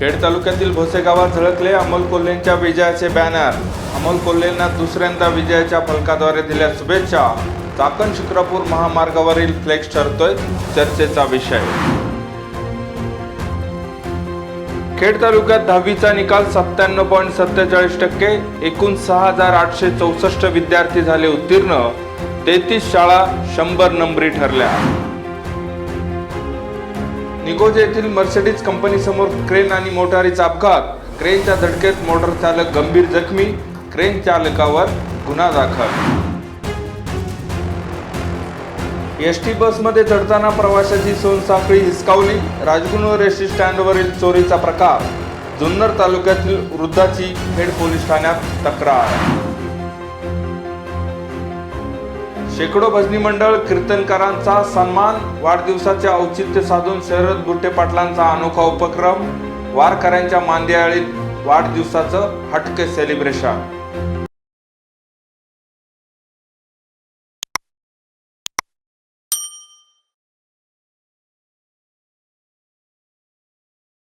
खेड तालुक्यातील भोसे गावात झळकले अमोल कोल्हेंच्या विजयाचे बॅनर अमोल कोल्हेंना दुसऱ्यांदा विजयाच्या फलकाद्वारे दिल्या शुभेच्छा. चाकण शुक्रापूर महामार्गावरील फ्लेक्स ठरतोय चर्चेचा विषय. खेड तालुक्यात दहावीचा निकाल सत्त्याण्णव पॉईंट सत्तेचाळीस टक्के एकूण सहा हजार आठशे चौसष्ट विद्यार्थी झाले उत्तीर्ण. तेहतीस शाळा शंभर नंबरी ठरल्या. निगोज येथील मर्सिडीज कंपनीसमोर क्रेन आणि मोटारीचा अपघात क्रेनच्या धडकेत मोटर चालक गंभीर जखमी. क्रेन चालकावर गुन्हा दाखल. एस टी बसमध्ये चढताना प्रवाशाची सोनसाखळी हिसकावली. राजगुनवर एस स्टँडवरील चोरीचा प्रकार. जुन्नर तालुक्यातील वृद्धाची खेड पोलीस ठाण्यात तक्रार. शेकडो भजनी मंडळ कीर्तनकारांचा सन्मान वाढदिवसाचे औचित्य साधून शरद बुट्टे पाटलांचा अनोखा उपक्रम वारकऱ्यांच्या मांदियाळीत वाढदिवसाचं हटके सेलिब्रेशन